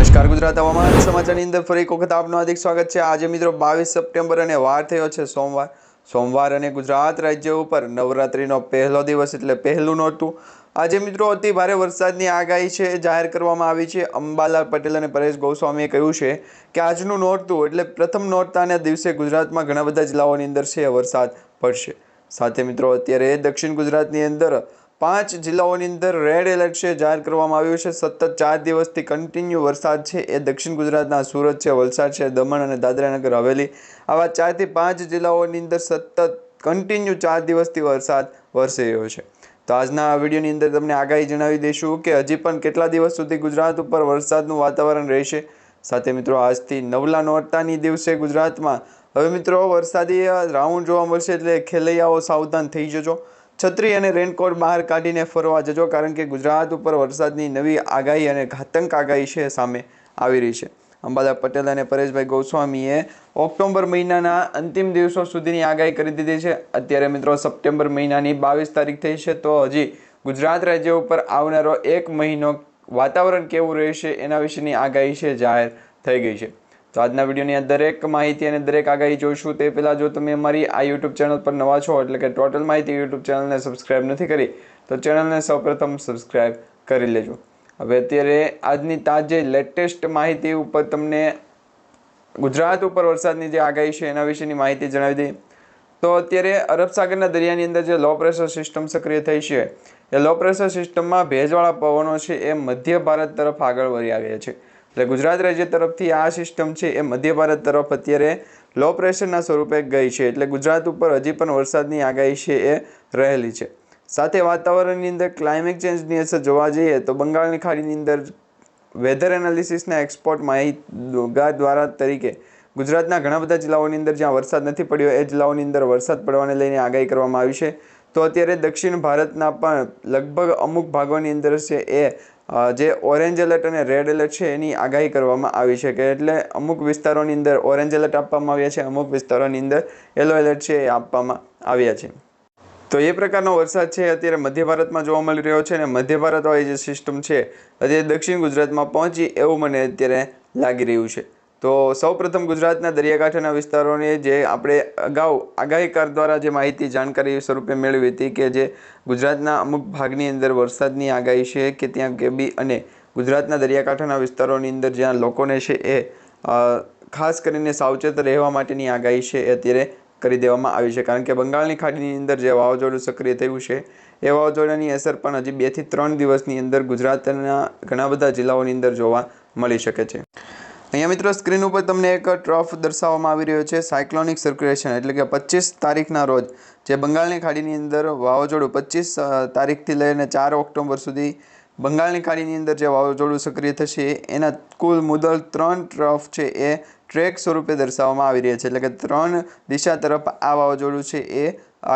નમસ્કાર ગુજરાત હવામાન સમાચારની અંદર ફરી એક વખત આપનું હાર્દિક સ્વાગત છે. આજે મિત્રો બાવીસ સપ્ટેમ્બર અને વાર થયો છે સોમવાર. સોમવાર અને ગુજરાત રાજ્ય ઉપર નવરાત્રિનો પહેલો દિવસ એટલે પહેલું નહોતું. આજે મિત્રો અતિ ભારે વરસાદની આગાહી છે, જાહેર કરવામાં આવી છે. અંબાલાલ પટેલ અને પરેશ ગોસ્વામીએ કહ્યું છે કે આજનું નોરતું એટલે પ્રથમ નોરતાના દિવસે ગુજરાતમાં ઘણા બધા જિલ્લાઓની અંદર છે વરસાદ પડશે. સાથે મિત્રો અત્યારે દક્ષિણ ગુજરાતની અંદર પાંચ જિલ્લાઓની અંદર રેડ એલર્ટ છે, જાહેર કરવામાં આવ્યું છે. સતત ચાર દિવસથી કન્ટિન્યુ વરસાદ છે. એ દક્ષિણ ગુજરાતના સુરત છે, વલસાડ છે, દમણ અને દાદરાનગર હવેલી. આવા ચારથી પાંચ જિલ્લાઓની અંદર સતત કન્ટિન્યુ ચાર દિવસથી વરસાદ વરસી રહ્યો છે. તો આજના વિડીયોની અંદર તમને આગાહી જણાવી દઈશું કે હજી પણ કેટલા દિવસ સુધી ગુજરાત ઉપર વરસાદનું વાતાવરણ રહેશે? સાથે મિત્રો, આજથી નવલા નોરતાની દિવસે ગુજરાતમાં. હવે મિત્રો, વરસાદી રાઉન્ડ જોવા મળશે એટલે ખેલૈયાઓ સાવધાન થઈ જજો. છત્રી અને રેનકોટ બહાર કાઢીને ફરવા જજો, કારણ કે ગુજરાત ઉપર વરસાદની નવી આગાહી અને ઘાતંક આગાહી છે સામે આવી રહી છે. અંબાલા પટેલ અને પરેશભાઈ ગોસ્વામીએ ઓક્ટોબર મહિનાના અંતિમ દિવસો સુધીની આગાહી કરી દીધી છે. અત્યારે મિત્રો સપ્ટેમ્બર મહિનાની બાવીસ તારીખ થઈ છે, તો હજી ગુજરાત રાજ્ય ઉપર આવનારો એક મહિનો વાતાવરણ કેવું રહેશે એના વિશેની આગાહી છે, જાહેર થઈ ગઈ છે. તો આજના વિડીયોની દરેક માહિતી અને દરેક આગાહી જોઈશું તે પહેલાં જો તમે અમારી આ યુટ્યુબ ચેનલ પર નવા છો એટલે કે ટોટલ માહિતી યુટ્યુબ ચેનલને સબસ્ક્રાઇબ નથી કરી, તો ચેનલને સૌપ્રથમ સબસ્ક્રાઇબ કરી લેજો. હવે અત્યારે આજની તાજે લેટેસ્ટ માહિતી ઉપર તમને ગુજરાત ઉપર વરસાદની જે આગાહી છે એના વિશેની માહિતી જણાવી દઈએ. તો અત્યારે અરબ સાગરના દરિયાની અંદર જે લો પ્રેશર સિસ્ટમ સક્રિય થઈ છે, એ લો પ્રેશર સિસ્ટમમાં ભેજવાળા પવનો છે એ મધ્ય ભારત તરફ આગળ વધી આવ્યા છે. એટલે ગુજરાત રાજ્ય તરફથી આ સિસ્ટમ છે એ મધ્ય ભારત તરફ અત્યારે લો પ્રેશરના સ્વરૂપે ગઈ છે. એટલે ગુજરાત ઉપર હજી પણ વરસાદની આગાહી છે એ રહેલી છે. સાથે વાતાવરણની અંદર ક્લાઇમેટ ચેન્જની અસર જોવા જઈએ તો બંગાળની ખાડીની અંદર વેધર એનાલિસિસના એક્સપોર્ટ માહિતગાર દ્વારા તરીકે ગુજરાતના ઘણા બધા જિલ્લાઓની અંદર જ્યાં વરસાદ નથી પડ્યો, એ જિલ્લાઓની અંદર વરસાદ પડવાને લઈને આગાહી કરવામાં આવી છે. તો અત્યારે દક્ષિણ ભારતના પણ લગભગ અમુક ભાગોની અંદર છે એ જે ઓરેન્જ એલર્ટ અને રેડ એલર્ટ છે એની આગાહી કરવામાં આવી છે કે એટલે અમુક વિસ્તારોની અંદર ઓરેન્જ એલર્ટ આપવામાં આવ્યા છે, અમુક વિસ્તારોની અંદર યલો એલર્ટ છે એ આપવામાં આવ્યા છે. તો એ પ્રકારનો વરસાદ છે અત્યારે મધ્ય ભારતમાં જોવા મળી રહ્યો છે અને મધ્ય ભારતવાળી જે સિસ્ટમ છે, અત્યારે દક્ષિણ ગુજરાતમાં પહોંચી એવું મને અત્યારે લાગી રહ્યું છે. તો સૌપ્રથમ ગુજરાતના દરિયાકાંઠાના વિસ્તારોને જે આપણે અગાઉ આગાહીકાર દ્વારા જે માહિતી જાણકારી સ્વરૂપે મેળવી હતી કે જે ગુજરાતના અમુક ભાગની અંદર વરસાદની આગાહી છે કે ત્યાં કેબી અને ગુજરાતના દરિયાકાંઠાના વિસ્તારોની અંદર જ્યાં લોકોને છે એ ખાસ કરીને સાવચેત રહેવા માટેની આગાહી છે એ અત્યારે કરી દેવામાં આવી છે. કારણ કે બંગાળની ખાડીની અંદર જે વાવાઝોડું સક્રિય થયું છે, એ વાવાઝોડાની અસર પણ હજી બેથી ત્રણ દિવસની અંદર ગુજરાતના ઘણા બધા જિલ્લાઓની અંદર જોવા મળી શકે છે. અહીંયા મિત્રો સ્ક્રીન ઉપર તમને એક ટ્રફ દર્શાવવામાં આવી રહ્યો છે સાયક્લોનિક સર્ક્યુલેશન એટલે કે પચીસ તારીખના રોજ. જે બંગાળની ખાડીની અંદર વાવાઝોડું પચીસ તારીખથી લઈને ચાર ઓક્ટોબર સુધી બંગાળની ખાડીની અંદર જે વાવાઝોડું સક્રિય થશે, એના કુલ મુદલ ત્રણ ટ્રફ છે, એ ટ્રેક સ્વરૂપે દર્શાવવામાં આવી રહ્યા છે. એટલે કે ત્રણ દિશા તરફ આ વાવાઝોડું છે, એ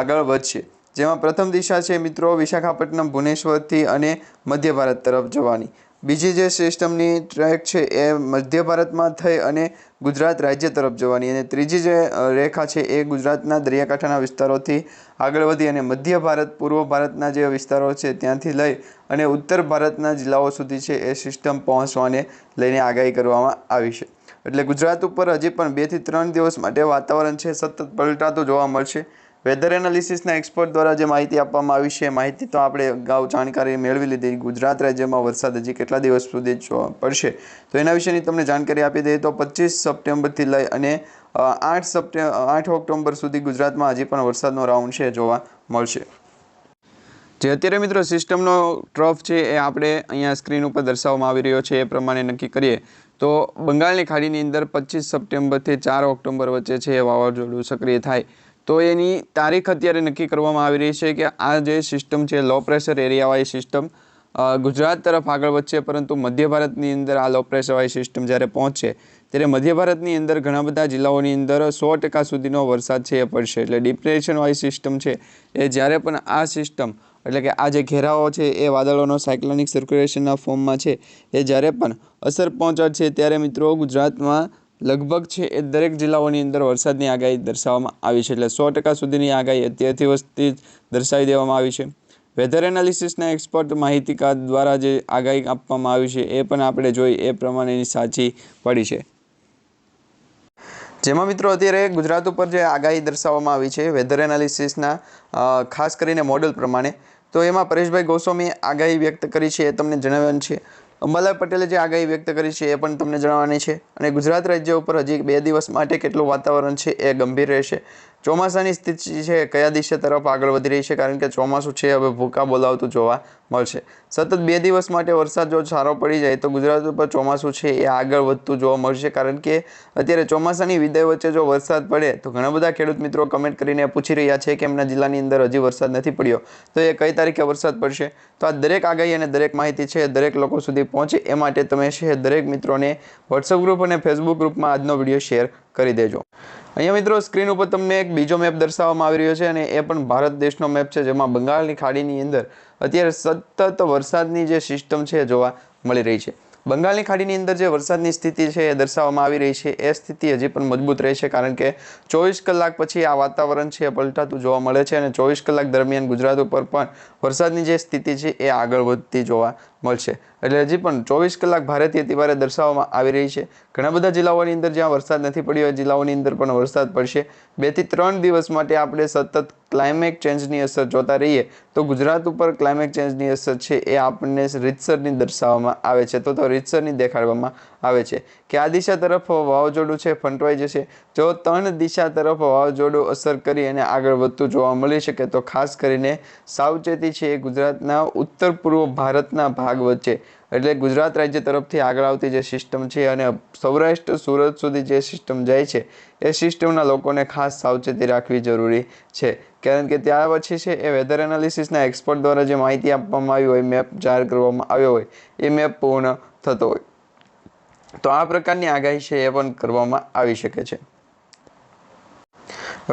આગળ વધશે. જેમાં પ્રથમ દિશા છે મિત્રો, વિશાખાપટ્ટનમ, ભુવનેશ્વરથી અને મધ્ય ભારત તરફ જવાની. બીજી જે સિસ્ટમની ટ્રેક છે એ મધ્ય ભારતમાં થઈ અને ગુજરાત રાજ્ય તરફ જવાની અને ત્રીજી જે રેખા છે એ ગુજરાતના દરિયાકાંઠાના વિસ્તારોથી આગળ વધી અને મધ્ય ભારત, પૂર્વ ભારતના જે વિસ્તારો છે ત્યાંથી લઈ અને ઉત્તર ભારતના જિલ્લાઓ સુધી છે એ સિસ્ટમ પહોંચવાને લઈને આગાહી કરવામાં આવી છે. એટલે ગુજરાત ઉપર હજી પણ બેથી ત્રણ દિવસ માટે વાતાવરણ છે, સતત પલટાતું જોવા મળશે. વેધર એનાલિસિસના એક્સપર્ટ દ્વારા જે માહિતી આપવામાં આવી છે, માહિતી તો આપણે અગાઉ જાણકારી મેળવી લીધી. ગુજરાત રાજ્યમાં વરસાદ હજી કેટલા દિવસ સુધી પડશે તો એના વિશેની તમને જાણકારી આપી દઈએ તો પચીસ સપ્ટેમ્બરથી લઈ અને આઠ સપ્ટે, આઠ ઓક્ટોબર સુધી ગુજરાતમાં હજી પણ વરસાદનો રાઉન્ડ છે જોવા મળશે. જે અત્યારે મિત્રો સિસ્ટમનો ટ્રફ છે એ આપણે અહીંયા સ્ક્રીન ઉપર દર્શાવવામાં આવી રહ્યો છે, એ પ્રમાણે નક્કી કરીએ. તો બંગાળની ખાડીની અંદર પચીસ સપ્ટેમ્બરથી ચાર ઓક્ટોબર વચ્ચે છે વાવાઝોડું સક્રિય થાય. તો એની તારીખ અત્યારે નક્કી કરવામાં આવી રહી છે કે આ જે સિસ્ટમ છે લો પ્રેશર એરિયાવાળી સિસ્ટમ ગુજરાત તરફ આગળ વધશે, પરંતુ મધ્ય ભારતની અંદર આ લો પ્રેશરવાળી સિસ્ટમ જ્યારે પહોંચશે, ત્યારે મધ્ય ભારતની અંદર ઘણા બધા જિલ્લાઓની અંદર સો ટકા સુધીનો વરસાદ છે એ પડશે. એટલે ડિપ્રેશનવાળી સિસ્ટમ છે એ જ્યારે પણ આ સિસ્ટમ એટલે કે આ જે ઘેરાઓ છે એ વાદળોનો સાયક્લોનિક સર્ક્યુલેશનના ફોર્મમાં છે, એ જ્યારે પણ અસર પહોંચાડશે, ત્યારે મિત્રો ગુજરાતમાં લગભગ છે એ દરેક જિલ્લાઓની અંદર વરસાદની આગાહી દર્શાવવામાં આવી છે એટલે સો ટકા સુધીની આગાહી અત્યારથી વસ્તી દર્શાવી દેવામાં આવી છે. વેધર એનાલિસિસના એક્સપર્ટ માહિતીકાર દ્વારા જે આગાહી આપવામાં આવી છે એ પણ આપણે જોઈ એ પ્રમાણેની સાચી પડી છે. જેમાં મિત્રો અત્યારે ગુજરાત ઉપર જે આગાહી દર્શાવવામાં આવી છે વેધર એનાલિસિસના ખાસ કરીને મોડલ પ્રમાણે, તો એમાં પરેશભાઈ ગોસ્વામીએ આગાહી વ્યક્ત કરી છે એ તમને જણાવવાનું છે. અંબાલાલ પટેલે જે આગાહી વ્યક્ત કરી છે એ પણ તમને જણાવવાની છે. અને ગુજરાત રાજ્ય ઉપર હજી બે દિવસ માટે કેટલું વાતાવરણ છે એ ગંભીર રહેશે. ચોમાસાની સ્થિતિ છે, કયા દિશા તરફ આગળ વધી રહી છે, કારણ કે ચોમાસું છે, હવે ભૂકા બોલાવતું જોવા મળશે. સતત બે દિવસ માટે વરસાદ જો સારો પડી જાય, તો ગુજરાત ઉપર ચોમાસું છે એ આગળ વધતું જોવા મળશે, કારણ કે અત્યારે ચોમાસાની વિદાય વચ્ચે જો વરસાદ પડે, તો ઘણા બધા ખેડૂત મિત્રો કમેન્ટ કરીને પૂછી રહ્યા છે કે એમના જિલ્લાની અંદર હજી વરસાદ નથી પડ્યો. તો એ કઈ તારીખે વરસાદ પડશે? તો આ દરેક આગાહી અને દરેક માહિતી છે, દરેક લોકો સુધી પહોંચે, એ માટે તમે છે, દરેક મિત્રોને વોટ્સઅપ ગ્રુપ અને ફેસબુક ગ્રુપમાં આજનો વીડિયો શેર કરી દેજો. અહીંયા મિત્રો સ્ક્રીન ઉપર તમને એક બીજો મેપ દર્શાવવામાં આવી રહ્યો છે અને એ પણ ભારત દેશનો મેપ છે, જેમાં બંગાળની ખાડીની અંદર અત્યારે સતત વરસાદની જે સિસ્ટમ છે, જોવા મળી રહી છે. બંગાળની ખાડીની અંદર જે વરસાદની સ્થિતિ છે એ દર્શાવવામાં આવી રહી છે. એ સ્થિતિ હજી પણ મજબૂત રહેશે કારણ કે ચોવીસ કલાક પછી આ વાતાવરણ છે એ પલટાતું જોવા મળે છે અને ચોવીસ કલાક દરમિયાન ગુજરાત ઉપર પણ વરસાદની જે સ્થિતિ છે એ આગળ વધતી જોવા મળશે. એટલે હજી પણ ચોવીસ કલાક ભારતીય અતિભારે દર્શાવવામાં આવી રહી છે. ઘણા બધા જિલ્લાઓની અંદર જ્યાં વરસાદ નથી પડ્યો, એ જિલ્લાઓની અંદર પણ વરસાદ પડશે. બેથી ત્રણ દિવસ માટે આપણે સતત ક્લાઇમેટ ચેન્જની અસર જોતા રહીએ તો ગુજરાત ઉપર ક્લાઇમેટ ચેન્જની અસર છે એ આપણને રીતસરની દર્શાવવામાં આવે છે. તો રીતસરની દેખાડવામાં આવે છે. કે આ દિશા તરફ વાવાઝોડું છે? ફંટવાઈ જશે. જો ત્રણ દિશા તરફ વાવાઝોડું અસર કરી અને આગળ વધતું જોવા મળી શકે, તો ખાસ કરીને સાવચેતી છે એ ગુજરાતના ઉત્તર પૂર્વ ભારતના ભાગ વચ્ચે. એટલે ગુજરાત રાજ્ય તરફથી આગળ આવતી જે સિસ્ટમ છે અને સૌરાષ્ટ્ર, સુરત સુધી જે સિસ્ટમ જાય છે, એ સિસ્ટમના લોકોને ખાસ સાવચેતી રાખવી જરૂરી છે. કારણ કે ત્યાર પછી છે એ વેધર એનાલિસિસના એક્સપર્ટ દ્વારા જે માહિતી આપવામાં આવી હોય મેપ જાહેર કરવામાં આવ્યો હોય, એ મેપ પૂર્ણ થતો હોય. તો આ પ્રકારની આગાહી છે એ પણ કરવામાં આવી શકે છે.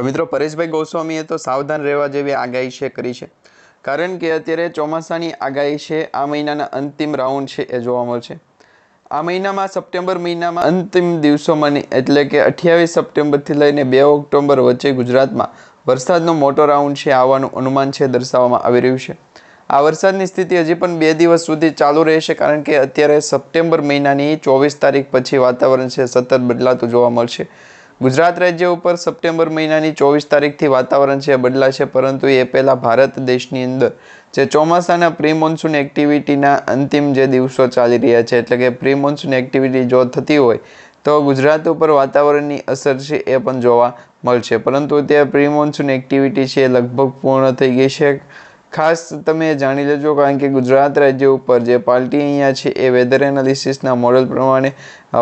મિત્રો, પરેશભાઈ ગોસ્વામીએ તો સાવધાન રહેવા જેવી આગાહી છે કરી છે. કારણ કે અત્યારે ચોમાસાની આગાહી છે, આ મહિનાના અંતિમ રાઉન્ડ છે એ જોવા મળશે. આ મહિનામાં સપ્ટેમ્બર મહિનામાં અંતિમ દિવસોમાં એટલે કે અઠ્યાવીસ સપ્ટેમ્બરથી લઈને બે ઓક્ટોબર વચ્ચે ગુજરાતમાં વરસાદનો મોટો રાઉન્ડ છે આવવાનું અનુમાન છે દર્શાવવામાં આવી રહ્યું છે. આ વરસાદની સ્થિતિ હજી પણ બે દિવસ સુધી ચાલુ રહેશે કારણ કે અત્યારે સપ્ટેમ્બર મહિનાની ચોવીસ તારીખ પછી વાતાવરણ છે, સતત બદલાતું જોવા મળશે. ગુજરાત રાજ્ય ઉપર સપ્ટેમ્બર મહિનાની ચોવીસ તારીખથી વાતાવરણ છે બદલાશે પરંતુ એ પહેલાં ભારત દેશની અંદર જે ચોમાસાના પ્રી મોન્સૂન એક્ટિવિટીના અંતિમ જે દિવસો ચાલી રહ્યા છે, એટલે કે પ્રી મોન્સૂન એક્ટિવિટી જો થતી હોય, તો ગુજરાત ઉપર વાતાવરણની અસર છે એ પણ જોવા મળશે. પરંતુ તે પ્રી મોન્સૂન એક્ટિવિટી છે લગભગ પૂર્ણ થઈ ગઈ છે. ખાસ તમે જાણી લેજો, કારણ કે ગુજરાત રાજ્ય ઉપર જે પાર્ટી અહીંયા છે એ વેધર એનાલિસિસના મોડલ પ્રમાણે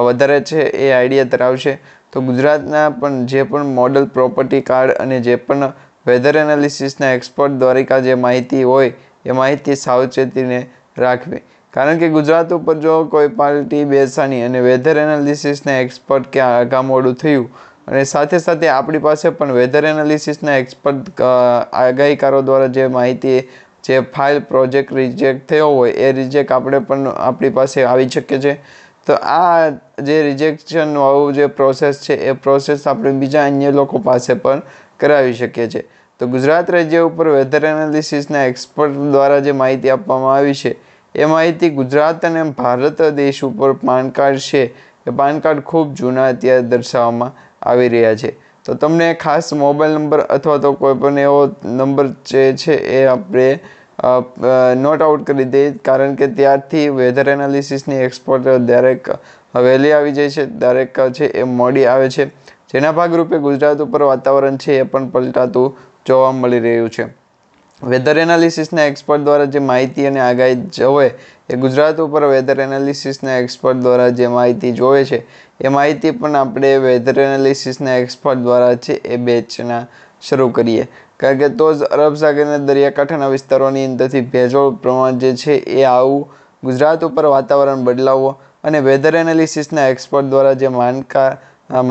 વધારે છે એ આઈડિયા ધરાવશે. તો ગુજરાતના પણ જે પણ મોડલ પ્રોપર્ટી કાર્ડ અને જે પણ વેધર એનાલિસિસના એક્સપર્ટ દ્વારિકા જે માહિતી હોય, એ માહિતી સાવચેતીને રાખવી. કારણ કે ગુજરાત ઉપર જો કોઈ પાર્ટી બેસાની અને વેધર એનાલિસિસના એક્સપર્ટ કે આગામોડું થયું અને સાથે સાથે આપણી પાસે પણ વેધર એનાલિસિસના એક્સપર્ટ આગાહીકારો દ્વારા જે માહિતી, જે ફાઇલ પ્રોજેક્ટ રિજેક્ટ થયો હોય, એ રિજેક્ટ આપણે પણ આપણી પાસે આવી શકે છે. તો આ જે રિજેક્શન વાળું જે પ્રોસેસ છે, એ પ્રોસેસ આપણે બીજા અન્ય લોકો પાસે પણ કરાવી શકીએ છીએ. તો ગુજરાત રાજ્ય ઉપર વેધર એનાલિસિસના એક્સપર્ટ દ્વારા જે માહિતી આપવામાં આવી છે, એ માહિતી ગુજરાત અને ભારત દેશ ઉપર પાન કાર્ડ છે. એ પાન કાર્ડ ખૂબ જૂના અત્યારે દર્શાવવામાં આવી રહ્યા છે. તો તમને ખાસ મોબાઈલ નંબર અથવા તો કોઈ પણ એવો નંબર જે છે એ આપણે નોટ આઉટ કરી દઈએ. કારણ કે ત્યારથી વેધર એનાલિસિસની એક્સપર્ટ દરેક વહેલી આવી જાય છે. દરેક છે એ મોડી આવે છે. જેના ભાગરૂપે ગુજરાત ઉપર વાતાવરણ છે એ પણ પલટાતું જોવા મળી રહ્યું છે. વેધર એનાલિસિસના એક્સપર્ટ દ્વારા જે માહિતી અને આગાહી જોવે, એ ગુજરાત ઉપર વેધર એનાલિસિસના એક્સપર્ટ દ્વારા જે માહિતી જોવે છે, એ માહિતી પણ આપણે વેધર એનાલિસિસના એક્સપર્ટ દ્વારા છે, એ બેચના શરૂ કરીએ. કારણ કે તો જ અરબ સાગરના દરિયાકાંઠાના વિસ્તારોની અંદરથી ભેજોળ પ્રમાણ જે છે, એ આવું ગુજરાત ઉપર વાતાવરણ બદલાવવો અને વેધર એનાલિસિસના એક્સપર્ટ દ્વારા જે માનકા,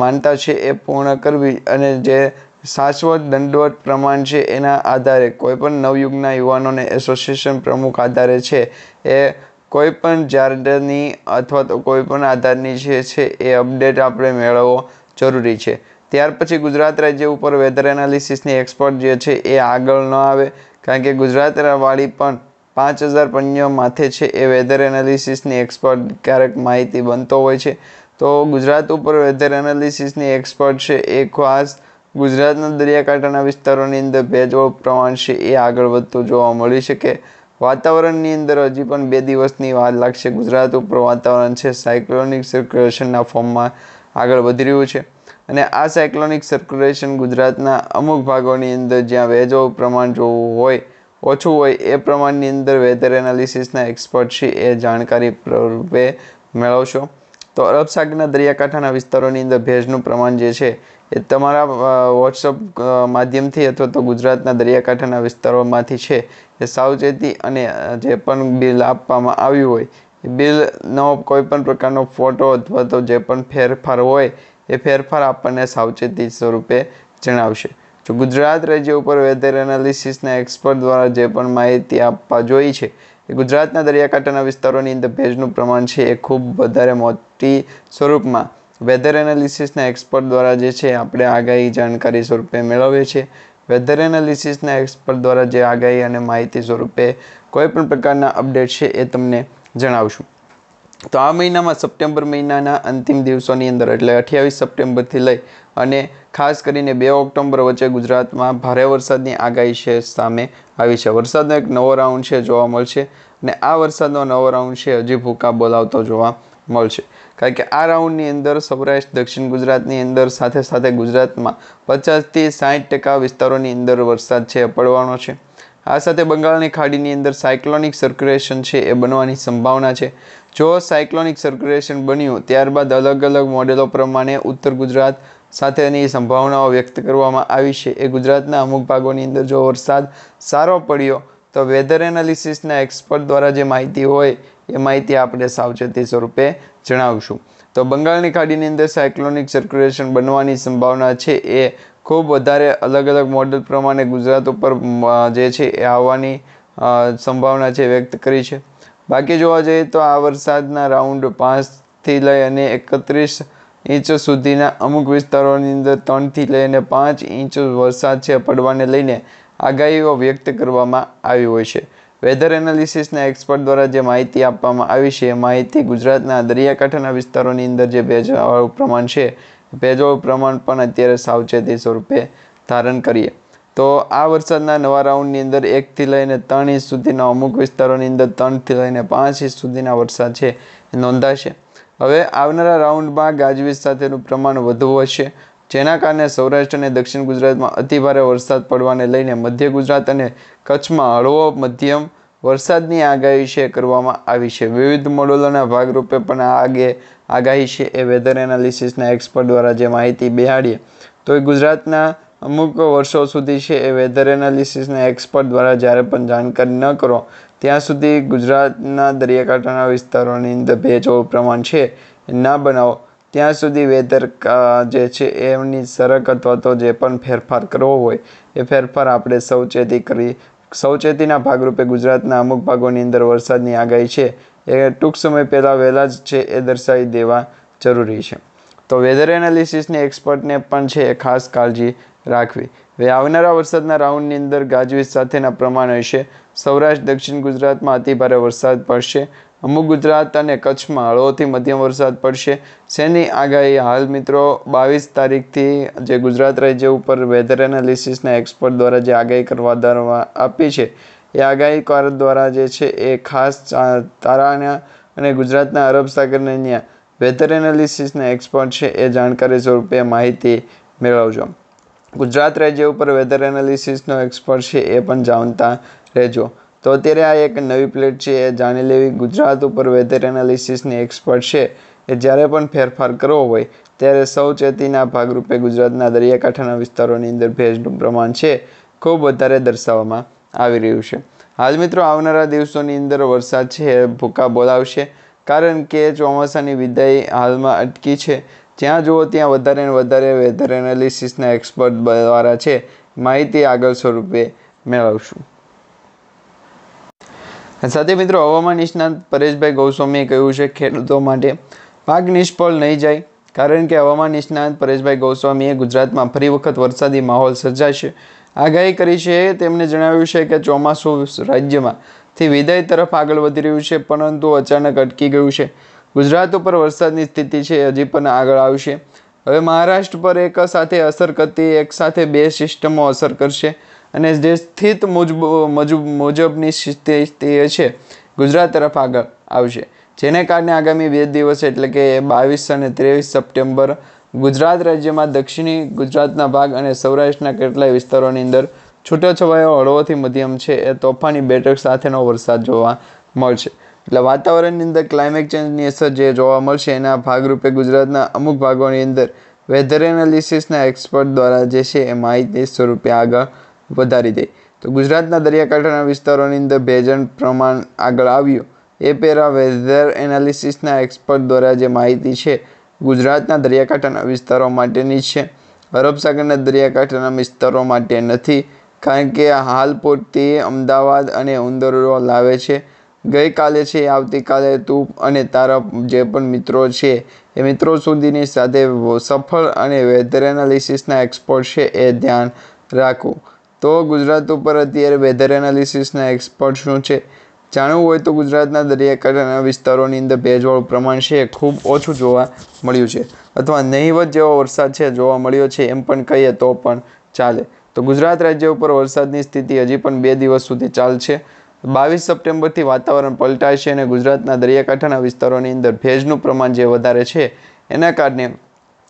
માનતા છે, એ પૂર્ણ કરવી અને જે શાશ્વત દંડવત પ્રમાણ છે એના આધારે કોઈપણ નવયુગના યુવાનોને એસોસિએશન પ્રમુખ આધારે છે. એ કોઈ પણ જાર્ડની અથવા તો કોઈ પણ આધારની જે છે એ અપડેટ આપણે મેળવવો જરૂરી છે. ત્યાર પછી ગુજરાત રાજ્ય ઉપર વેધર એનાલિસિસની એક્સપર્ટ જે છે એ આગળ ન આવે, કારણ કે ગુજરાત વાળી પણ પાંચ હજાર પંજો માથે છે એ વેધર એનાલિસિસની એક્સપર્ટ ક્યારેક માહિતી બનતો હોય છે. તો ગુજરાત ઉપર વેધર એનાલિસિસની એક્સપર્ટ છે એ ખાસ ગુજરાતના દરિયાકાંઠાના વિસ્તારોની અંદર ભેજવાળું પ્રમાણ છે એ આગળ વધતું જોવા મળી શકે. વાતાવરણની અંદર હજી પણ બે દિવસની વાર લાગશે. ગુજરાત ઉપર વાતાવરણ છે. સાયક્લોનિક સર્ક્યુલેશનના ફોર્મમાં આગળ વધી રહ્યું છે. અને આ સાયક્લોનિક સર્ક્યુલેશન ગુજરાતના અમુક ભાગોની અંદર જ્યાં ભેજવાળું પ્રમાણ જોવું હોય, ઓછું હોય, એ પ્રમાણની અંદર વેધર એનાલિસિસના એક્સપર્ટ છે એ જાણકારી રૂપે મેળવશો. તો અરબ સાગરના દરિયાકાંઠાના વિસ્તારોની અંદર ભેજનું પ્રમાણ જે છે એ તમારા વોટ્સઅપ માધ્યમથી અથવા તો ગુજરાતના દરિયાકાંઠાના વિસ્તારોમાંથી છે. એ સાવચેતી અને જે પણ બિલ આપવામાં આવ્યું હોય, એ બિલનો કોઈ પણ પ્રકારનો ફોટો અથવા તો જે પણ ફેરફાર હોય, એ ફેરફાર આપણને સાવચેતી સ્વરૂપે જણાવશે. જો ગુજરાત રાજ્ય ઉપર વેધર એનાલિસિસના એક્સપર્ટ દ્વારા જે પણ માહિતી આપવા જોઈ છે ગુજરાતના દરિયાકાંઠાના વિસ્તારોની અંદર ભેજનું પ્રમાણ છે એ ખૂબ વધારે મોટી સ્વરૂપમાં. વેધર એનાલિસિસના એક્સપર્ટ દ્વારા જે છે આપણે આગાહી જાણકારી સ્વરૂપે મેળવીએ છીએ. વેધર એનાલિસિસના એક્સપર્ટ દ્વારા જે આગાહી અને માહિતી સ્વરૂપે કોઈ પણ પ્રકારના અપડેટ છે એ તમને જણાવશું. તો આ મહિનામાં સપ્ટેમ્બર મહિનાના અંતિમ દિવસોની અંદર, એટલે અઠ્યાવીસ સપ્ટેમ્બરથી લઈ અને ખાસ કરીને બે ઓક્ટોબર વચ્ચે ગુજરાતમાં ભારે વરસાદની આગાહી છે સામે આવી છે. વરસાદનો એક નવો રાઉન્ડ છે જોવા મળશે અને આ વરસાદનો નવો રાઉન્ડ છે હજી ભૂકા બોલાવતો જોવા મળશે. કારણ કે આ રાઉન્ડની અંદર સૌરાષ્ટ્ર, દક્ષિણ ગુજરાતની અંદર સાથે સાથે ગુજરાતમાં પચાસથી સાઠ ટકા વિસ્તારોની અંદર વરસાદ છે, પડવાનો છે. આ સાથે બંગાળની ખાડીની અંદર સાયક્લોનિક સર્ક્યુલેશન છે એ બનવાની સંભાવના છે. જો સાયક્લોનિક સર્ક્યુલેશન બન્યું, ત્યારબાદ અલગ અલગ મોડેલો પ્રમાણે ઉત્તર ગુજરાત સાથેની સંભાવનાઓ વ્યક્ત કરવામાં આવી છે. એ ગુજરાતના અમુક ભાગોની અંદર જો વરસાદ સારો પડ્યો, તો વેધર એનાલિસિસના એક્સપર્ટ દ્વારા જે માહિતી હોય, એ માહિતી આપણે સાવચેતી સ્વરૂપે જણાવશું. તો બંગાળની ખાડીની અંદર સાયક્લોનિક સર્ક્યુલેશન બનવાની સંભાવના છે. એ ખૂબ વધારે અલગ અલગ મોડેલ પ્રમાણે ગુજરાત ઉપર જે છે, એ આવવાની સંભાવના છે વ્યક્ત કરી છે. બાકી જોવા જઈએ તો આ વરસાદના રાઉન્ડ પાંચથી લઈ અને એકત્રીસ ઇંચ સુધીના અમુક વિસ્તારોની અંદર ત્રણથી લઈને પાંચ ઇંચ વરસાદ છે પડવાને લઈને આગાહીઓ વ્યક્ત કરવામાં આવી હોય છે. વેધર એનાલિસિસના એક્સપર્ટ દ્વારા જે માહિતી આપવામાં આવી છે, એ માહિતી ગુજરાતના દરિયાકાંઠાના વિસ્તારોની અંદર જે ભેજવાળું પ્રમાણ છે, ભેજવાળું પ્રમાણ પણ અત્યારે સાવચેતી સ્વરૂપે ધારણ કરીએ. તો આ વરસાદના નવા રાઉન્ડની અંદર એકથી લઈને ત્રણ ઇંચ સુધીના અમુક વિસ્તારોની અંદર ત્રણથી લઈને પાંચ ઇંચ સુધીના વરસાદ છે નોંધાશે. હવે આવનારા રાઉન્ડમાં ગાજવીજ સાથેનું પ્રમાણ વધુ હશે, જેના કારણે સૌરાષ્ટ્ર અને દક્ષિણ ગુજરાતમાં અતિભારે વરસાદ પડવાને લઈને મધ્ય ગુજરાત અને કચ્છમાં હળવો મધ્યમ વરસાદની આગાહી છે કરવામાં આવી છે. વિવિધ મોડલોના ભાગરૂપે પણ આગે આગાહી છે એ વેધર એનાલિસિસના એક્સપર્ટ દ્વારા જે માહિતી બેહાડીએ. તો એ ગુજરાતના અમુક વર્ષો સુધી છે એ વેધર એનાલિસિસના એક્સપર્ટ દ્વારા જ્યારે પણ જાણકારી ન કરો, ત્યાં સુધી ગુજરાતના દરિયાકાંઠાના વિસ્તારોની અંદર ભેજવું પ્રમાણ છે ના બનાવો. ત્યાં સુધી વેધર જે છે એમની સરક અથવા તો જે પણ ફેરફાર કરવો હોય, એ ફેરફાર આપણે સૌચેતી કરી, સૌચેતીના ભાગરૂપે ગુજરાતના અમુક ભાગોની અંદર વરસાદની આગાહી છે, એ ટૂંક સમય પહેલાં વહેલા જ છે એ દર્શાવી દેવા જરૂરી છે. તો વેધર એનાલિસિસની એક્સપર્ટને પણ છે ખાસ કાળજી રાખવી. હવે આવનારા વરસાદના રાઉન્ડની અંદર ગાજવીજ સાથેના પ્રમાણ હશે. સૌરાષ્ટ્ર, દક્ષિણ ગુજરાતમાં અતિભારે વરસાદ પડશે. અમુક ગુજરાત અને કચ્છમાં હળવોથી મધ્યમ વરસાદ પડશે. શેની આગાહી હાલ મિત્રો? બાવીસ તારીખથી જે ગુજરાત રાજ્ય ઉપર વેધર એનાલિસિસના એક્સપર્ટ દ્વારા જે આગાહી કરવા આપી છે, એ આગાહીકાર દ્વારા જે છે એ ખાસ તારાના અને ગુજરાતના અરબ સાગરને ત્યાં વેધર એનાલિસિસના એક્સપર્ટ છે એ જાણકારી સ્વરૂપે માહિતી મેળવજો. ગુજરાત રાજ્ય ઉપર વેધર એનાલિસિસનો એક્સપર્ટ છે, એ પણ જાણતા રહેજો. તો અત્યારે આ એક નવી પ્લેટ છે, એ જાણી લેવી ગુજરાત ઉપર વેધર એનાલિસિસની એક્સપર્ટ છે, એ જ્યારે પણ ફેરફાર કરવો હોય, ત્યારે સૌચેતીના ભાગરૂપે ગુજરાતના દરિયાકાંઠાના વિસ્તારોની અંદર ભેજનું પ્રમાણ છે, ખૂબ વધારે દર્શાવવામાં આવી રહ્યું છે. હાલ મિત્રો, આવનારા દિવસોની અંદર વરસાદ છે એ ભૂકા બોલાવશે, કારણ કે ચોમાસાની વિદાય હાલમાં અટકી છે જ્યાં જુઓ ત્યાં વધારે ને વધારે વેધર એનાલિસિસના એક્સપર્ટ દ્વારા છે. માહિતી આગળ સ્વરૂપે મેળવશું. સાથે મિત્રો હવામાન નિષ્ણાંત પરેશભાઈ ગૌસ્વામીએ કહ્યું છે ખેડૂતો માટે પાક નિષ્ફળ નહીં જાય, કારણ કે હવામાન નિષ્ણાંત પરેશભાઈ ગૌસ્વામીએ ગુજરાતમાં ફરી વખત વરસાદી માહોલ સર્જાશે. આગાહી કરી છે, તેમણે જણાવ્યું છે કે ચોમાસું રાજ્યમાંથી વિદાય તરફ આગળ વધી રહ્યું છે, પરંતુ અચાનક અટકી ગયું છે. ગુજરાત ઉપર વરસાદની સ્થિતિ છે, હજી પણ આગળ આવશે. હવે મહારાષ્ટ્ર પર એક સાથે અસર કરતી, એક સાથે બે સિસ્ટમો અસર કરશે. અને જે સ્થિત મુજબ મુજબ, મુજબની સ્થિતિ છે, ગુજરાત તરફ આગળ આવશે. જેને કારણે આગામી બે દિવસ એટલે કે બાવીસ અને ત્રેવીસ સપ્ટેમ્બર ગુજરાત રાજ્યમાં દક્ષિણી ગુજરાતના ભાગ અને સૌરાષ્ટ્રના કેટલાય વિસ્તારોની અંદર છૂટોછવાયો હળવોથી મધ્યમ છે. એ તોફાની બેઠક સાથેનો વરસાદ જોવા મળશે. એટલે વાતાવરણની અંદર ક્લાઇમેટ ચેન્જની અસર જે જોવા મળશે, એના ભાગરૂપે ગુજરાતના અમુક ભાગોની અંદર વેધર એનાલિસિસના એક્સપર્ટ દ્વારા જે છે એ માહિતી સ્વરૂપે આગળ વધારી દે. તો ગુજરાતના દરિયાકાંઠાના વિસ્તારોની અંદર ભેજન પ્રમાણ આગળ આવ્યું. એ પહેલાં વેધર એનાલિસિસના એક્સપર્ટ દ્વારા જે માહિતી છે, ગુજરાતના દરિયાકાંઠાના વિસ્તારો માટેની છે. અરબ દરિયાકાંઠાના વિસ્તારો માટે નથી, કારણ કે હાલ પૂરતી અમદાવાદ અને ઉંદરો લાવે છે. ગઈકાલે છે, આવતીકાલે તું અને તારા જે પણ મિત્રો છે, એ મિત્રો સુધીની સાથે સફળ અને વેધર એનાલિસિસના એક્સપર્ટ છે, એ ધ્યાન રાખવું તો ગુજરાત ઉપર અત્યારે વેધર એનાલિસિસના એક્સપર્ટ શું છે? જાણવું હોય તો ગુજરાતના દરિયાકાંઠાના વિસ્તારોની અંદર ભેજવાળું પ્રમાણ છે ખૂબ ઓછું જોવા મળ્યું છે. અથવા નહીવત જેવો વરસાદ છે, જોવા મળ્યો છે, એમ પણ કહીએ તો પણ ચાલે. તો ગુજરાત રાજ્ય ઉપર વરસાદની સ્થિતિ હજી પણ બે દિવસ સુધી ચાલશે. બાવીસ સપ્ટેમ્બરથી વાતાવરણ પલટાય છે અને ગુજરાતના દરિયાકાંઠાના વિસ્તારોની અંદર ભેજનું પ્રમાણ જે વધારે છે, એના કારણે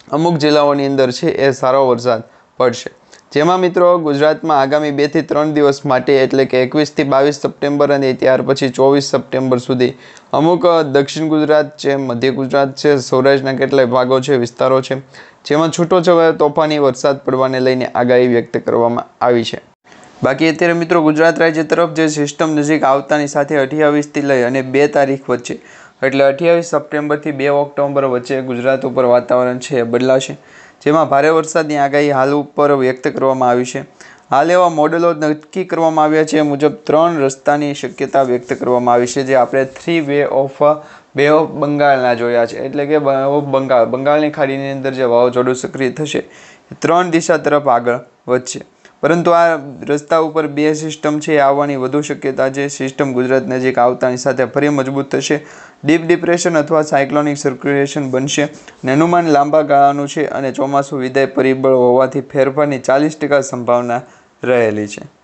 અમુક જિલ્લાઓની અંદર છે એ સારો વરસાદ પડશે. જેમાં મિત્રો, ગુજરાતમાં આગામી બેથી ત્રણ દિવસ માટે એટલે કે એકવીસથી બાવીસ સપ્ટેમ્બર અને ત્યાર પછી ચોવીસ સપ્ટેમ્બર સુધી અમુક દક્ષિણ ગુજરાત છે, મધ્ય ગુજરાત છે, સૌરાષ્ટ્રના કેટલાય ભાગો છે, વિસ્તારો છે, જેમાં છૂટો છવાયો તોફાની વરસાદ પડવાને લઈને આગાહી વ્યક્ત કરવામાં આવી છે. બાકી અત્યારે મિત્રો ગુજરાત રાજ્ય તરફ જે સિસ્ટમ નજીક આવતાની સાથે અઠ્યાવીસથી લઈ અને બે તારીખ વચ્ચે, એટલે અઠ્યાવીસ સપ્ટેમ્બરથી બે ઓક્ટોબર વચ્ચે ગુજરાત ઉપર વાતાવરણ છે બદલાશે. જેમાં ભારે વરસાદની આગાહી હાલ ઉપર વ્યક્ત કરવામાં આવી છે. હાલ એવા મોડેલો નક્કી કરવામાં આવ્યા છે એ મુજબ ત્રણ રસ્તાની શક્યતા વ્યક્ત કરવામાં આવી છે, જે આપણે three way of Bay of બંગાળના જોયા છે. એટલે કે બંગાળ બંગાળની ખાડીની અંદર જે વાવાઝોડું સક્રિય થશે ત્રણ દિશા તરફ આગળ વધશે. પરંતુ આ રસ્તા ઉપર બે સિસ્ટમ છે, એ આવવાની વધુ શક્યતા છે. સિસ્ટમ ગુજરાત નજીક આવતાની સાથે ફરી મજબૂત થશે. ડીપ ડિપ્રેશન અથવા સાયક્લોનિક સર્ક્યુલેશન બનશે. અને અનુમાન લાંબા ગાળાનું છે અને ચોમાસું વિદાય પરિબળ હોવાથી ફેરફારની ચાલીસ ટકા સંભાવના રહેલી છે.